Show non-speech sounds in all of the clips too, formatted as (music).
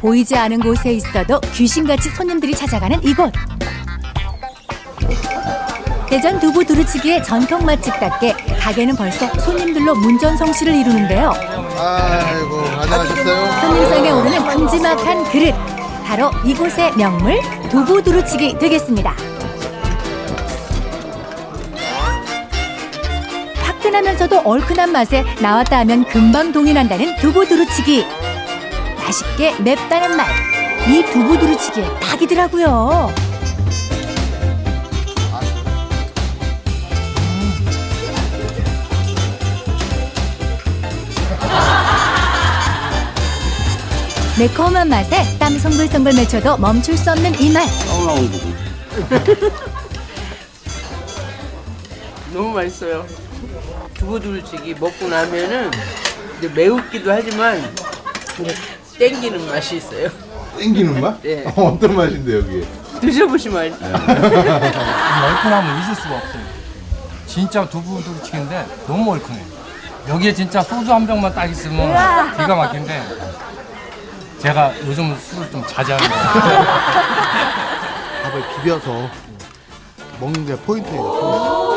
보이지 않은 곳에 있어도 귀신같이 손님들이 찾아가는 이곳. 대전 두부 두루치기의 전통 맛집답게 가게는 벌써 손님들로 문전성시를 이루는데요. 아이고 안녕하셨어요. 손님상에 오르는 큼지막한 그릇. 바로 이곳의 명물 두부 두루치기 되겠습니다. 화끈하면서도 얼큰한 맛에 나왔다 하면 금방 동인한다는 두부 두루치기. 맛있게 맵다는 말. 이 두부 두루치기에 딱이더라고요. 매콤한 맛에 땀 송글송글 맺혀도 멈출 수 없는 이 맛. (laughs) 너무 맛있어요. 두부두부찌개 먹고 나면은 이제 매우기도 하지만 땡기는 맛이 있어요. 땡기는 맛? 네. 어, 어떤 맛인데 여기? 드셔보시면 알죠. 얼큰함은 잊을 수가 없어요. 진짜 두부 두루치기인데 너무 얼큰해. 여기에 진짜 소주 한 병만 딱 있으면 기가 막힌데 제가 요즘 술을 좀 자제하는 거예요. 밥을 비벼서 먹는 게 포인트예요.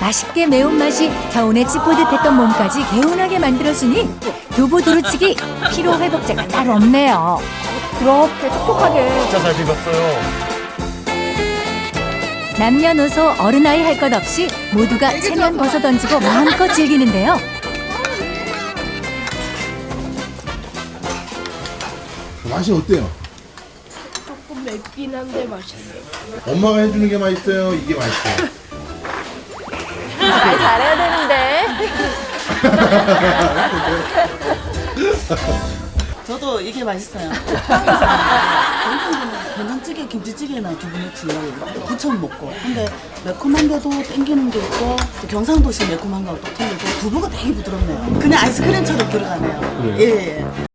맛있게 매운맛이 겨우내 찌뿌듯 했던 몸까지 개운하게 만들어주니 두부 두루치기 피로 회복제가 따로 없네요. 그렇게 촉촉하게 진짜 잘 비볐어요. 남녀노소 어른아이 할 것 없이 모두가 체면 벗어 던지고 마음껏 즐기는데요. 맛이 어때요? 조금 맵긴 한데 맛있어요. 엄마가 해주는 게 맛있어요. 이게 맛있어요. (laughs) 저도 이게 맛있어요. 된장찌개, 김치찌개나 두부넣지 부쳐 먹고. 근데 매콤한데도 땡기는 게 있고 또 경상도식 매콤한 거또 틀리고 두부가 되게 부드럽네요. 그냥 아이스크림처럼 들어가네요. 예, 예.